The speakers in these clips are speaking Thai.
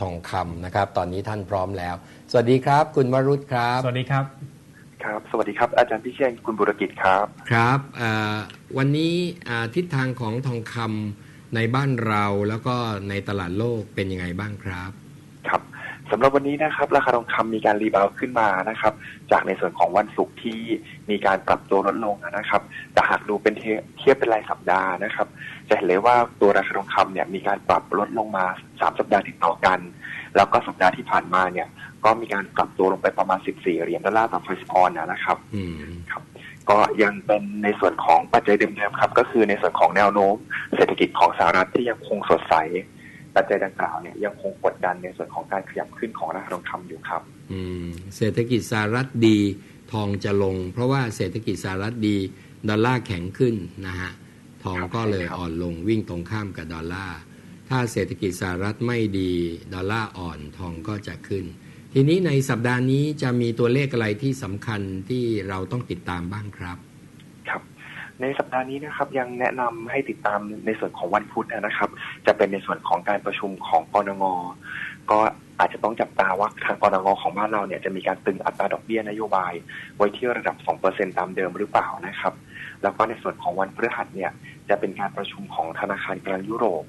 ทองคำนะครับ ตอนนี้ท่านพร้อมแล้ว สวัสดีครับ คุณวรุษครับ สวัสดีครับ ครับ สวัสดีครับ อาจารย์พิเชษคุณบุรกิจครับ ครับเอ่อวันนี้อ่าทิศทางของทองคำในบ้านเราแล้วก็ในตลาดโลกเป็นยังไงบ้างครับครับ สำหรับวันนี้นะครับราคาทองคำมีการรีบาวด์ขึ้นมานะครับ จากในส่วนของวันศุกร์ที่มีการปรับตัวลดลงนะครับแต่หากดูเป็นเทียเทียบเป็นรายสัปดาห์นะครับ จะเห็นเลยว่าตัวราคาทองคำเนี่ยมีการปรับลดลงมาสามสัปดาห์ติดต่อกัน แล้วก็สัปดาห์ที่ผ่านมาเนี่ย ก็มีการปรับตัวลงไปประมาณ 14 เหรียญดอลลาร์ต่อฟอยส์ออนนะครับอืมก็ยังเป็นในส่วนของปัจจัยเดิมๆครับ ก็คือในส่วนของแนวโน้ม เศรษฐกิจของสหรัฐที่ยังคงสดใส ปัจจัยดังกล่าวเนี่ยยังคงกดดันในส่วนของการขยับขึ้นของราคาทองคำอยู่ครับ อืมเศรษฐกิจสหรัฐดีทองจะลง เพราะว่าเศรษฐกิจสหรัฐดีดอลลาร์แข็งขึ้นนะฮะทองก็เลยอ่อนลงวิ่งตรงข้ามกับดอลลาร์ถ้าเศรษฐกิจสหรัฐไม่ดีดอลลาร์อ่อนทองก็จะขึ้น ทีนี้ในสัปดาห์นี้จะมีตัวเลขอะไรที่สำคัญที่เราต้องติดตามบ้างครับ ในสัปดาห์นี้นะครับยังแนะนำให้ติดตามในส่วนของวันพุธนะครับ จะเป็นในส่วนของการประชุมของกรงก็อาจจะต้องจับตาว่าทางกรงของบ้านเราเนี่ยจะมีการตึงอัตราดอกเบี้ยนโยบาย ไว้ที่ระดับ 2%ตามเดิมหรือเปล่านะครับ แล้วก็ในส่วนของวันพฤหัสเนี่ยจะเป็นการประชุมของธนาคารกลางยุโรป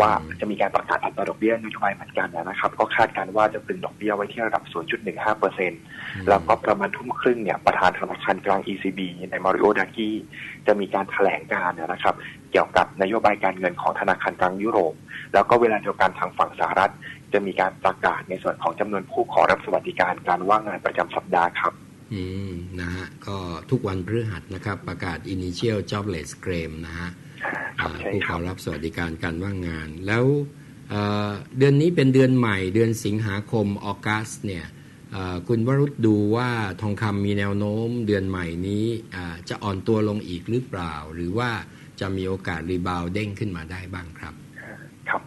ว่าจะมีการประกาศอัตราดอกเบี้ยนโยบายเหมือนกันนะครับ ก็คาดการณ์ว่าจะตึงดอกเบี้ยไว้ที่ระดับ 0.15%แล้วก็ประมาณทุ่มครึ่งเนี่ยประธานธนาคารกลาง ECB ในมาริโอดากิจะมีการแถลงการณ์นะครับ เกี่ยวกับนโยบายการเงินของธนาคารกลางยุโรป แล้วก็เวลาเดียวกันทางฝั่งสหรัฐ จะมีการประกาศในส่วนของจำนวนผู้ขอรับสวัสดิการการว่างงานประจำสัปดาห์ครับอืมนะฮะก็ทุกวันพฤหัสนะครับประกาศ Initial Jobless Claim นะฮะครับอ่าใช่ ผู้คขรัอบรับสวัสดิการการว่างงาน แล้วเอ่อเดือนนี้เป็นเดือนใหม่ เดือนสิงหาคมออกัสเนี่ยเอ่อคุณวรุษดูว่าทองคำมีแนวโน้มเดือนใหม่นี้อ่าจะอ่อนตัวลงอีกหรือเปล่า หรือว่าจะมีโอกาสรีบาวด์เด้งขึ้นมาได้บ้างครับครับ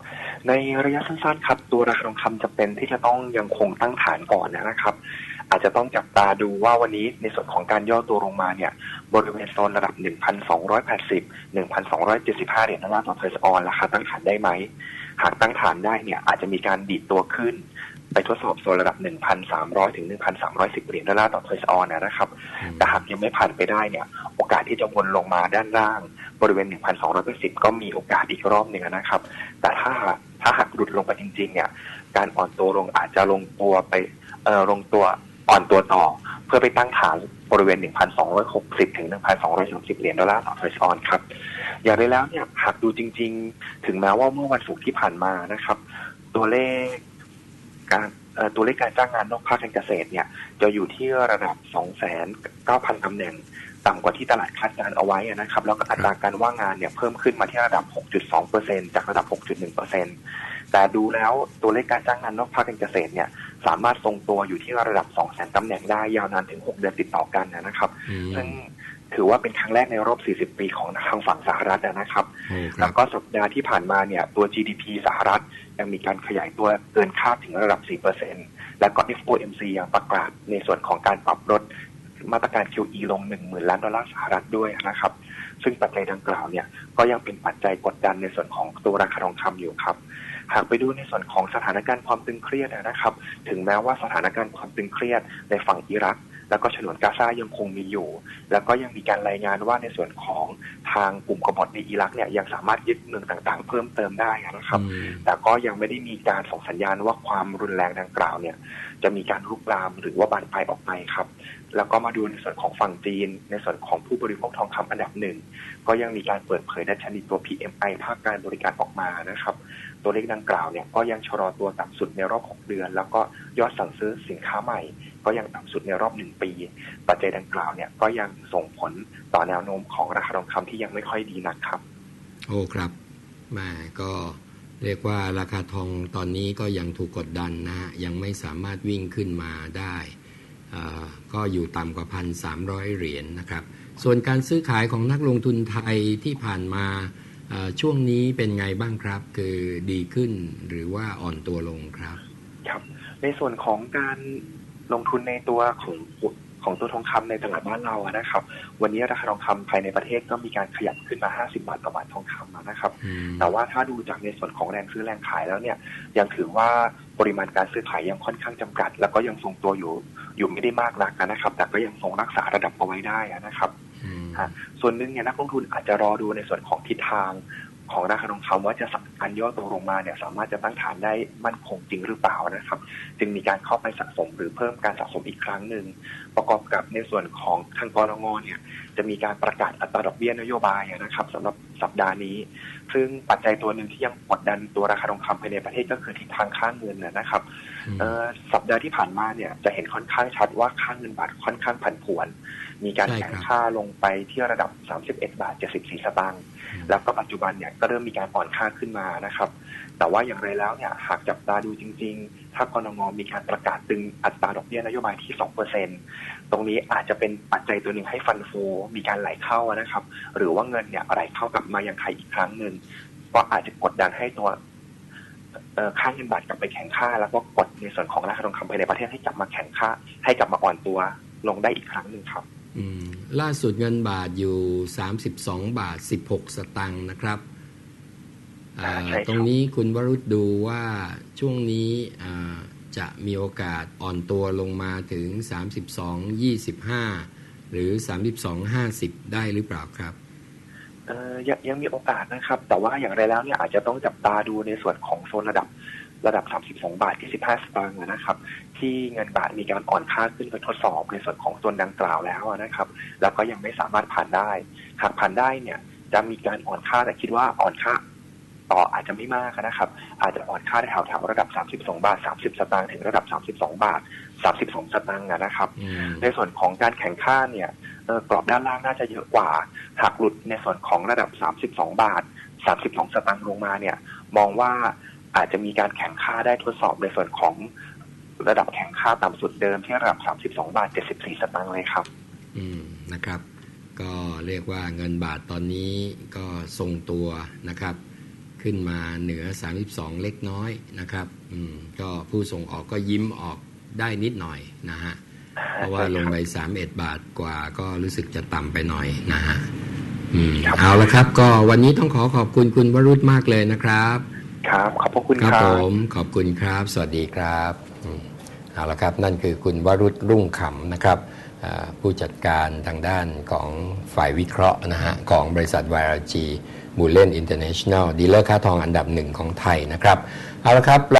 ในระยะสั้นๆครับ ตัวราคาทองคำจะเป็นที่จะต้องยังคงตั้งฐานก่อนนะครับ อาจจะต้องจับตาดูว่าวันนี้ในส่วนของการย่อตัวลงมาเนี่ย บริเวณโซนระดับ 1,280 1,275 เหรียญดอลลาร์ต่อเทออนราคาตั้งฐานได้ไหม หากตั้งฐานได้เนี่ยอาจจะมีการดีดตัวขึ้น ไปทดสอบโซนระดับ 1,300 ถึง 1,310 เหรียญดอลลาร์ต่อเทออนนะครับ แต่หากยังไม่ผ่านไปได้เนี่ย โอกาสที่จะวนลงมาด้านล่าง บริเวณ 1,210 ก็มีโอกาสอีกรอบหนึ่งนะครับ แต่ถ้าถ้าหากหลุดลงไปจริงๆเนี่ย การอ่อนตัวลงอาจจะลงตัวไปเอ่อลงตัว อ่อนตัวต่อเพื่อไปตั้งฐานบริเวณ 1,260 ถึง 1,230 เหรียญดอลลาร์ต่อทอยส์ออนครับ อย่างไรแล้วเนี่ยหากดูจริง ๆ ถึงแม้ว่าเมื่อวันศุกร์ที่ผ่านมานะครับ ตัวเลขการตัวเลขการจ้างงานนอกภาคการเกษตรเนี่ย จะอยู่ที่ระดับ 2,900 ตำแหน่ง ต่ำกว่าที่ตลาดคาดการณ์เอาไว้นะครับ แล้วก็อัตราการว่างงานเนี่ยเพิ่มขึ้นมาที่ระดับ 6.2%จากระดับ 6.1%แต่ดูแล้วตัวเลขการจ้างงานนอกภาคการเกษตรเนี่ย สามารถทรงตัวอยู่ที่ระดับ200,000ตำแหน่งได้ยาวนานถึง 6 เดือนติดต่อกันนะครับอืมซึ่งถือว่าเป็นครั้งแรกในรอบ 40 ปีของทางฝั่งสหรัฐนะครับโอ้คแล้รัวบก็สัปดาห์ที่ผ่านมาเนี่ยตัว GDP สหรัฐยังมีการขยายตัวเกินคาดถึงระดับ 4%แล้วก็ FOMC ยังประกาศในส่วนของการปรับลดมาตรการ QE ลง 10,000 ล้านดอลลาร์สหรัฐด้วยนะครับ ซึ่งปัจจัยดังกล่าวเนี่ยก็ยังเป็นปัจจัยกดดันในส่วนของตัวราคาทองคำอยู่ครับ หากไปดูในส่วนของสถานการณ์ความตึงเครียดนะครับ ถึงแม้ว่าสถานการณ์ความตึงเครียดในฝั่งอิรักแล้วก็ฉนวนกาซายังคงมีอยู่ แล้วก็ยังมีการรายงานว่าในส่วนของทางกลุ่มกบฏในอิรักเนี่ยยังสามารถยึดเมืองต่างๆ เพิ่มเติมได้นะครับอืมแต่ก็ยังไม่ได้มีการส่งสัญญาณว่าความรุนแรงดังกล่าวเนี่ย จะมีการลุกลามหรือว่าบานปลายออกไปครับ แล้วก็มาดูในส่วนของฝั่งจีน ในส่วนของผู้บริโภคทองคำอันดับหนึ่งก็ยังมีการเปิดเผยดัชนีตัว PMI ภาคการบริการออกมานะครับ ตัวเลขดังกล่าวเนี่ยก็ยังชะลอตัวต่ำสุดในรอบ 6 เดือน แล้วก็ยอดสั่งซื้อสินค้าใหม่ ก็ยังต่ำสุดในรอบ 1 ปี ปัจจัยดังกล่าวเนี่ยก็ยังส่งผลต่อแนวโน้มของราคาทองคำที่ยังไม่ค่อยดีนักครับ โอ้ครับแม่ก็เรียกว่าราคาทองตอนนี้ก็ยังถูกกดดันนะฮะยังไม่สามารถวิ่งขึ้นมาได้อ่าก็อยู่ต่ำกว่าพันสามร้อยเหรียญนะครับ ส่วนการซื้อขายของนักลงทุนไทยที่ผ่านมา ช่วงนี้เป็นไงบ้างครับ คือดีขึ้นหรือว่าอ่อนตัวลงครับ ครับ ในส่วนของการลงทุนในตัวของ ของตัวทองคำในตลาดบ้านเราอะนะครับ วันนี้ราคาทองคำภายในประเทศก็มีการขยับขึ้นมา 50 บาทต่อบาททองคำอะนะครับอืมแต่ว่าถ้าดูจากในส่วนของแรงซื้อแรงขายแล้วเนี่ย ยังถือว่าปริมาณการซื้อขายยังค่อนข้างจำกัด แล้วก็ยังทรงตัวอยู่อยู่ไม่ได้มากนักนะครับ แต่ก็ยังทรงรักษาระดับเอาไว้ได้อะนะครับอืมฮะส่วนหนึ่งเนี่ยนักลงทุนอาจจะรอดูในส่วนของทิศทาง ของราคาทองคำว่าจะสัการย่อตัวลงมาเนี่ยสามารถจะตั้งฐานได้มั่นคงจริงหรือเปล่านะครับ จึงมีการเข้าไปสะสมหรือเพิ่มการสะสมอีกครั้งหนึ่งประกอบกับในส่วนของทางกรงงเนี่ยจะมีการประกาศอัตราดอกเบี้ยนโยบายนะครับสำหรับสัปดาห์นี้ ซึ่งปัจจัยตัวหนึ่งที่ยังกดดันตัวราคาทองคำภายในประเทศก็คือทิศทางค่าเงินนะนะครับเอ่อสัปดาห์ที่ผ่านมาเนี่ยจะเห็นค่อนข้างชัดว่าค่าเงินบาทค่อนข้างผันผวน มีการใช่แข่งครับค่าลงไปที่ระดับ 31 บาท 74 สตางค์แล้วก็ปัจจุบันเนี่ยก็เริ่มมีการอ่อนค่าขึ้นมานะครับ แต่ว่าอย่างไรแล้วเนี่ยหากจับตาดูจริง ๆ ถ้ากรงงมีการประกาศตึงอัตราดอกเบี้ยนโยบายที่ 2%ตรงนี้อาจจะเป็นปัจจัยตัวหนึ่งให้ฟันโฟมีการไหลเข้านะครับ หรือว่าเงินเนี่ยไหลเข้ากลับมายังไทยอีกครั้งหนึ่งก็อาจจะกดดันให้ตัวเอ่อค่าเงินบาทกลับไปแข็งค่า แล้วก็กดในส่วนของราคาทองคำภายในประเทศให้กลับมาแข็งค่า ให้กลับมาอ่อนตัวลงได้อีกครั้งหนึ่งครับอืม ล่าสุดเงินบาทอยู่ 32 บาท 16 สตังค์นะครับเอ่ออ่าใช่ครับตรงนี้คุณวรุษดูว่าช่วงนี้อ่าจะมีโอกาสอ่อนตัวลงมาถึง 32 25 หรือ 32 50 ได้หรือเปล่าครับเอ่อยังยังมีโอกาสนะครับ แต่ว่าอย่างไรแล้วเนี่ยอาจจะต้องจับตาดูในส่วนของโซนระดับ ระดับ 32 บาทที่15 สตางค์นะครับ ที่เงินบาทมีการอ่อนค่าขึ้นไปทดสอบในส่วนของโซนดังกล่าวแล้วนะครับ แล้วก็ยังไม่สามารถผ่านได้ หากผ่านได้เนี่ยจะมีการอ่อนค่าแต่คิดว่าอ่อนค่าต่ออาจจะไม่มากนะครับ อาจจะอ่อนค่าได้แถวๆระดับ 32 บาท 30 สตางค์ถึงระดับ 32 บาท 32 สตางค์นะครับอืมในส่วนของการแข่งข้าเนี่ยเอ่อกรอบด้านล่างน่าจะเยอะกว่า หากหลุดในส่วนของระดับ 32 บาท 32 สตางค์ลงมาเนี่ย มองว่า อาจจะมีการแข่งค่าได้ทดสอบในส่วนของระดับแข่งค่าต่ำสุดเดิมที่ระดับ 32 บาท 74 สตางค์เลยครับ อืมนะครับ ก็เรียกว่าเงินบาทตอนนี้ก็ทรงตัวนะครับ ขึ้นมาเหนือ 32 เล็กน้อยนะครับ อืมก็ผู้ส่งออกก็ยิ้มออกได้นิดหน่อยนะฮะเพราะว่าลงไป 31 บาทกว่าก็รู้สึกจะต่ำไปหน่อยนะฮะอืมครับเอาละครับ ก็วันนี้ต้องขอขอบคุณคุณวรุษมากเลยนะครับ ครับขอบพระคุณคครัรัผบมขอบคุณครับ สวัสดีครับอืมเอาละครับนั่นคือคุณวรุษรุ่งขำนะครับอ่าผู้จัดการทางด้านของฝ่ายวิเคราะห์นะฮะของบริษัท YRG b u l l e n International ดีลเลอร์ค่าทองอันดับหนึ่งของไทยนะครับเอาละครับ